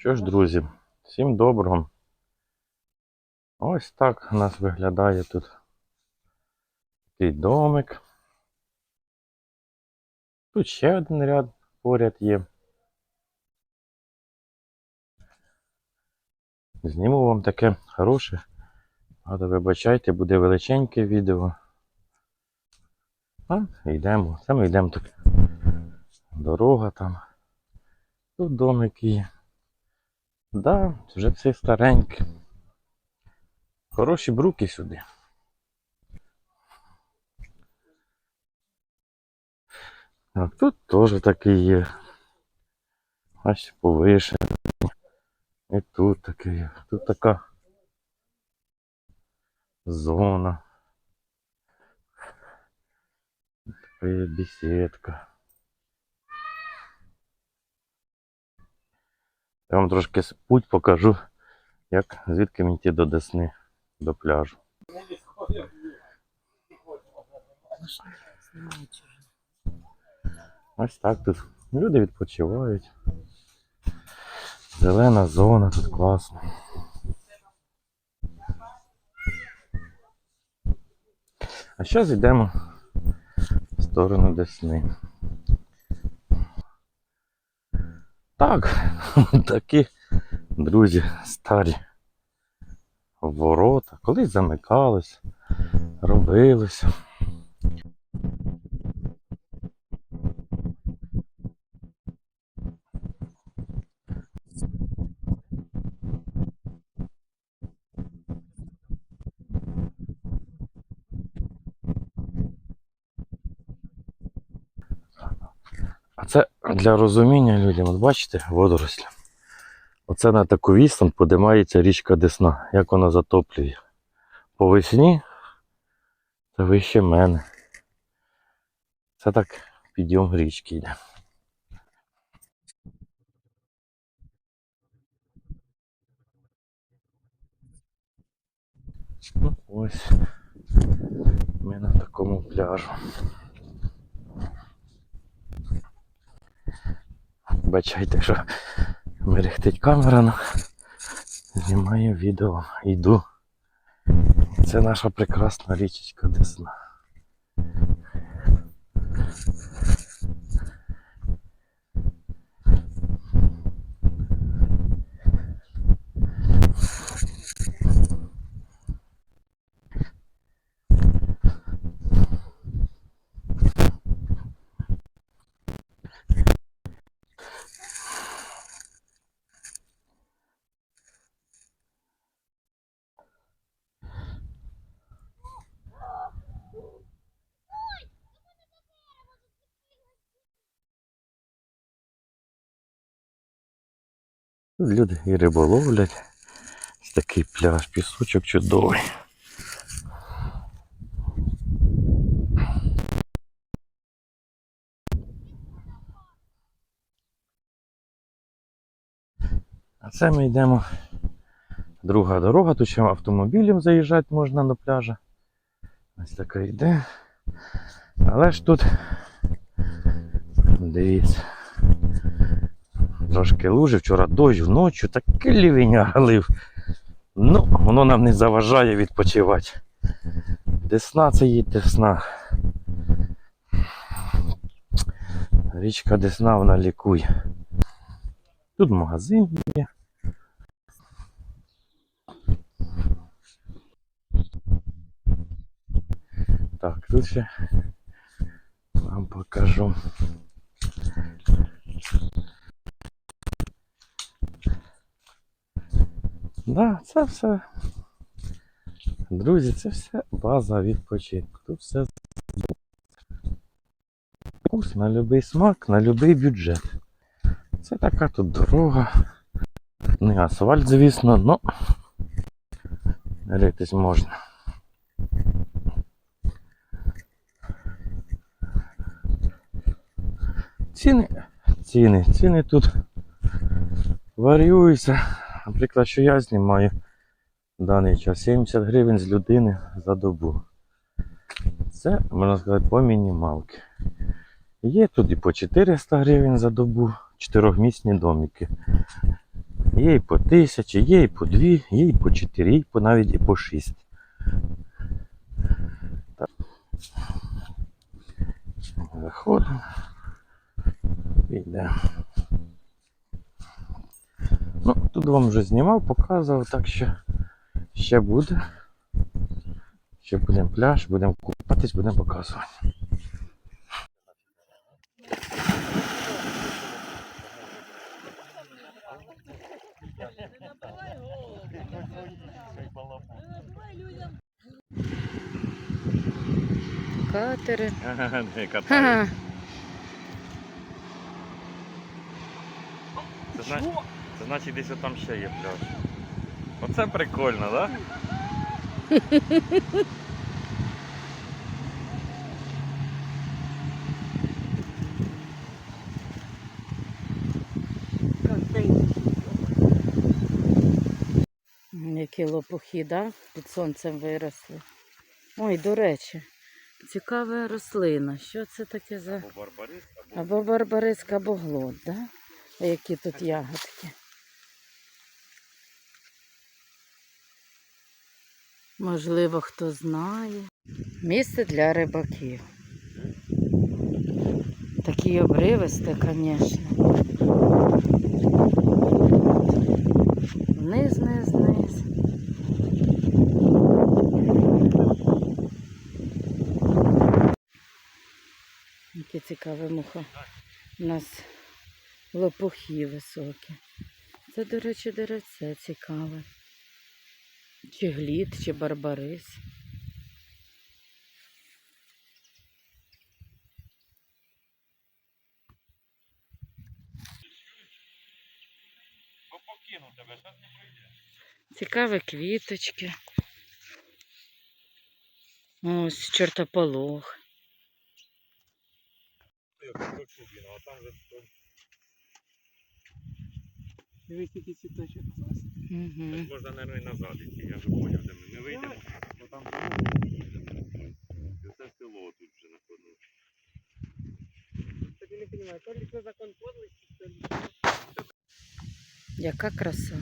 Що ж, друзі, всім доброго. Ось так у нас виглядає тут такий домик. Тут ще один ряд поряд є. Зніму вам таке хороше. Але вибачайте, буде величеньке відео. А, йдемо. Ми йдемо так. Дорога там. Тут домик є. Да, вже все стареньке. Хороші бруки сюди. Так, тут теж такий є. Ось повише. І тут такий є. Тут така зона. Така бесідка. Я вам трошки путь покажу, як звідки мені йти до Десни, до пляжу. Ось так тут люди відпочивають. Зелена зона тут класно. А зараз йдемо в сторону Десни. Так, такі, друзі, старі ворота. Колись замикались, робилися. А це для розуміння людям, от бачите, водорослі. Оце на таку відстань подимається річка Десна, як вона затоплює. По весні це вище мене. Це так підйом річки йде. Ось ми на такому пляжу. Бачайте, що мерехтить камера, ну, знімаю відео, йду. Це наша прекрасна річечка Десна. Тут люди і риболовлять. Ось такий пляж, пісочок чудовий. А це ми йдемо. Друга дорога, тут ще автомобілем заїжджати можна до пляжа. Ось така йде. Але ж тут дивіться. Трошки лужи, вчора дощ вночі, такий лівень галив. Ну, воно нам не заважає відпочивати. Десна це є Десна. Річка Десна вона лікує. Тут магазин є. Так, тут ще вам покажу. Да, це все. Друзі, це все база відпочинку. Тут все вкус на будь-який смак, на будь-який бюджет. Це така тут дорога. Не асфальт, звісно, але ритись можна. Ціни, ціни, ціни тут варіюються. Наприклад, що я знімаю в даний час 70 гривень з людини за добу. Це, можна сказати, по мінімалки. Є тут і по 400 гривень за добу, чотирьохмісні домики. Є і по тисячі, є і по дві, є і по чотири, є і по навіть і по шість. Так. Заходимо. Йдемо. Тут вам вже знімав, показував, так що ще буде. Ще будемо пляж, будемо купатись, будемо показувати. Катери. Ха-ха. Це, це значить десь там ще є пляж. Оце прикольно, так? Да? Які лопухи, да? Під сонцем виросли. Ой, до речі, цікава рослина. Що це таке за. Або барбарис, або Або барбариска, або глот, да? А які тут ягодки? Можливо, хто знає. Місце для рибаків. Такі обривисте, звісно. Вниз, вниз, вниз. Яке цікаве муха. У нас лопухи високі. Це, до речі, деревце цікаве. Чи глід, чи барбарис. Цікаві квіточки. Ось чортополох. а там же Дивись, який цвіточок класний. Угу. можна, мабуть, і назад йти, я вже поняв, де ми. не вийдемо, бо там. Це село тут вже знаходимо. Так я не розумію, то ли це закон подлості, то ли Яка краса.